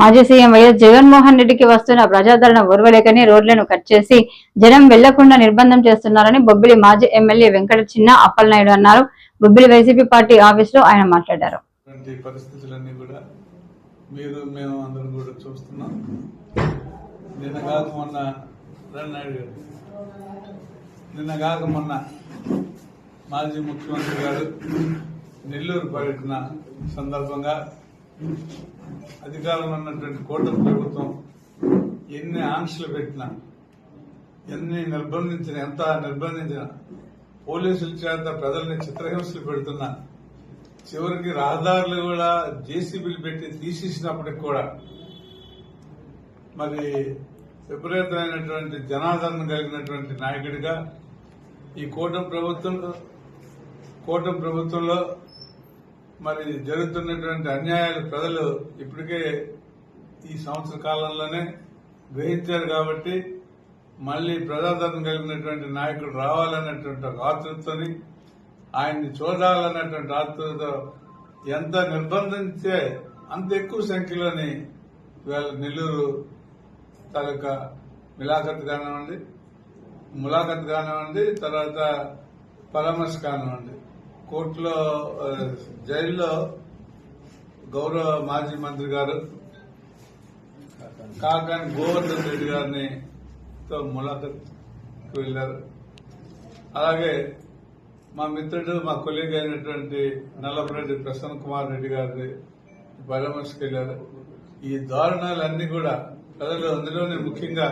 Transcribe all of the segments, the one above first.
మాజీ CM YS Jaganmohan రెడ్డికి వస్తున్న ప్రజాదరణ ఓర్వలేకని రోడ్లను కట్ చేసి జనం వెళ్ళకుండా నిర్బంధం చేస్తున్నారని బొబ్బిలి మాజీ ఎమ్మెల్యే వెంకట చిన్న అప్పలనాయుడు అన్నారు. బొబ్బిలి వైసీపీ పార్టీ ఆఫీసులో ఆయన మాట్లాడారు. పరిస్థితులన్నీ కూడా మీరు మేము అందరం కూడా చూస్తున్నాం. నిన్న కాక మొన్న రండి గారు నిన్న కాక మొన్న మాజీ ముఖ్యమంత్రి గారు నెల్లూరు పర్యటన సందర్భంగా అధికారంలో ఉన్నటువంటి కూటమి ప్రభుత్వం ఎన్ని ఆంక్షలు పెట్టినా ఎన్ని నిర్బంధించిన ఎంత నిర్బంధించిన పోలీసుల చేత ప్రజల్ని చిత్రహింసలు పెడుతున్నా చివరికి రహదారులు కూడా జేసీబీలు పెట్టి తీసేసినప్పటికి కూడా మరి విపరీతమైనటువంటి జనాదరణ కలిగినటువంటి నాయకుడిగా ఈ కూటమి ప్రభుత్వంలో కూటమి ప్రభుత్వంలో మరి జరుగుతున్నటువంటి అన్యాయాలు ప్రజలు ఇప్పటికే ఈ సంవత్సర కాలంలోనే గ్రహించారు కాబట్టి మళ్ళీ ప్రజాదరణ కలిగినటువంటి నాయకుడు రావాలన్నటువంటి ఒక ఆతృతని ఆయన్ని చూడాలన్నటువంటి ఆతృతతో ఎంత నిర్బంధించే అంత ఎక్కువ సంఖ్యలోని ఇవాళ నెల్లూరు తాలూకా మిలాఖత్ కానివ్వండి ములాఖత్ కానివ్వండి తర్వాత పరామర్శ కానివ్వండి కోర్టులో జైల్లో గౌరవ మాజీ మంత్రి గారు కాకాని గోవర్ధన్ రెడ్డి గారిని తో ములాఖత్ వెళ్ళారు అలాగే మా మిత్రుడు మా కొలీగ్ అయినటువంటి నల్లపురెడ్డి ప్రసన్న కుమార్ రెడ్డి గారి పరామర్శకు వెళ్ళారు ఈ దారుణాలన్నీ కూడా ప్రజలు అందులోనే ముఖ్యంగా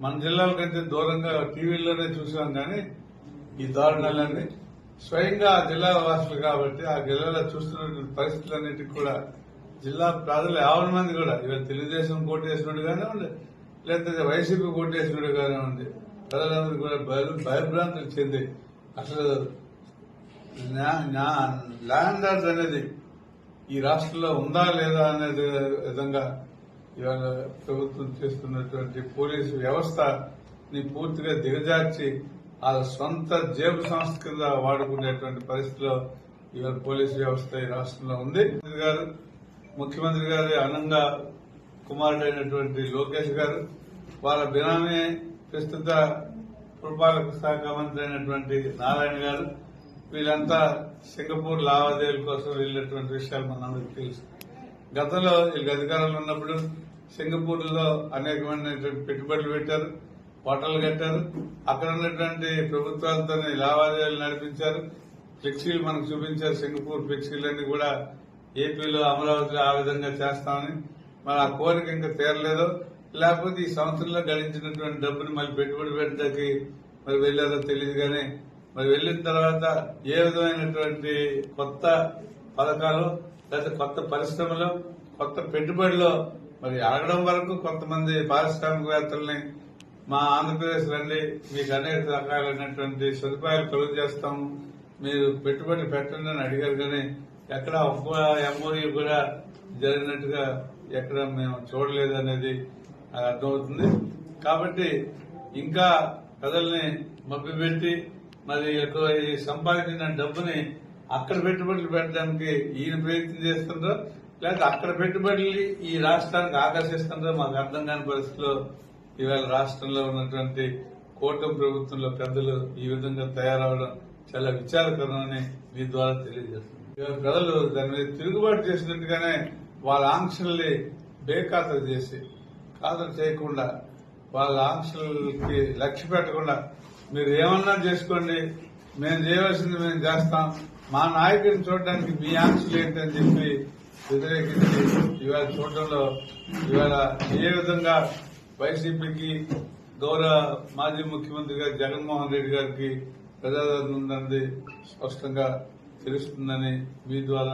మన జిల్లాల కంటే దూరంగా టీవీల్లోనే చూసాం కానీ ఈ దారుణాలన్నీ స్వయంగా జిల్లా వాసులు కాబట్టి ఆ జిల్లాలో చూస్తున్నటువంటి పరిస్థితులన్నిటికీ కూడా జిల్లా ప్రజలు యాభై మంది కూడా ఇవాళ తెలుగుదేశం కోటేసినట్టు కానివ్వండి లేకపోతే వైసీపీ కోటేసినట్టు కానివ్వండి ప్రజలందరూ కూడా భయ- భయభ్రాంతులు చెంది అసలు ల్యాండ్ ఆర్డర్ అనేది ఈ రాష్ట్రంలో ఉందా లేదా అనేది విధంగా ఇవాళ ప్రభుత్వం చేస్తున్నటువంటి పోలీసు వ్యవస్థని పూర్తిగా దిగజార్చి వాళ్ళ సొంత జేబు సంస్థ కింద వాడుకునేటువంటి పరిస్థితిలో ఇవాళ పోలీసు వ్యవస్థ ఈ రాష్ట్రంలో ఉంది. ముఖ్యమంత్రి గారు ముఖ్యమంత్రి గారి అనంగా కుమారుడైనటువంటి లోకేష్ గారు వాళ్ళ బినామీ ప్రస్తుత పురపాలక శాఖ మంత్రి అయినటువంటి నారాయణ గారు వీళ్ళంతా సింగపూర్ లావాదేవీల కోసం వెళ్ళినటువంటి విషయాలు మనందరికీ తెలుసు. గతంలో వీళ్ళకి అధికారంలో ఉన్నప్పుడు సింగపూర్లో అనేకమైనటువంటి పెట్టుబడులు పెట్టారు. హోటల్ కట్టారు. అక్కడ ఉన్నటువంటి ప్రభుత్వాలతో లావాదేవీలు నడిపించారు. ఫ్లెక్సీలు మనకు చూపించారు. సింగపూర్ ఫ్లెక్సీలన్నీ కూడా ఏపీలో అమరావతిలో ఆ విధంగా చేస్తామని. మరి ఆ కోరిక ఇంకా తీరలేదు. లేకపోతే ఈ సంవత్సరంలో గడించినటువంటి డబ్బుని మళ్ళీ పెట్టుబడి పెట్టడానికి మరి వెళ్ళారో తెలియదు కానీ మరి వెళ్ళిన తర్వాత ఏ విధమైనటువంటి కొత్త పథకాలు లేదా కొత్త పరిశ్రమలు కొత్త పెట్టుబడిలో మరి అడగడం వరకు కొంతమంది పారిశ్రామికవేత్తల్ని మా ఆంధ్రప్రదేశ్ రండి మీకు అనేక రకాలైనటువంటి సదుపాయాలు కలుగు చేస్తాము మీరు పెట్టుబడి పెట్టండి అని అడిగారు కానీ ఎక్కడ ఒక్క ఎంఓయూ కూడా జరిగినట్టుగా ఎక్కడ మేము చూడలేదు అనేది అర్థమవుతుంది. కాబట్టి ఇంకా ప్రజల్ని మభ్యపెట్టి మరి ఎక్కువ ఈ సంపాదించిన డబ్బుని అక్కడ పెట్టుబడులు పెట్టడానికి ఈయన ప్రయత్నం చేస్తుండ్రో లేకపోతే అక్కడ పెట్టుబడులు ఈ రాష్ట్రానికి ఆకర్షిస్తుండ్రో మాకు అర్థం కాని పరిస్థితిలో ఇవాళ రాష్ట్రంలో ఉన్నటువంటి కూటమి ప్రభుత్వంలో పెద్దలు ఈ విధంగా తయారవడం చాలా విచారకరమని మీ ద్వారా తెలియజేస్తుంది ఇవాళ ప్రజలు దాని మీద తిరుగుబాటు చేసినట్టుగానే వాళ్ళ ఆంక్షల్ని బేఖాతరు చేసి ఖాతరు చేయకుండా వాళ్ళ ఆంక్షలకి లక్ష్య పెట్టకుండా మీరు ఏమన్నా చేసుకోండి మేము చేయవలసింది మేము చేస్తాం మా నాయకుడిని చూడడానికి మీ ఆంక్షలు ఏంటని చెప్పి వ్యతిరేకించి ఇవాళ చూడడంలో ఇవాళ ఏ విధంగా వైసీపీకి గౌరవ మాజీ ముఖ్యమంత్రి గారు జగన్మోహన్ రెడ్డి గారికి ప్రజాదరణ ఉందన్నది స్పష్టంగా తెలుస్తుందని మీ ద్వారా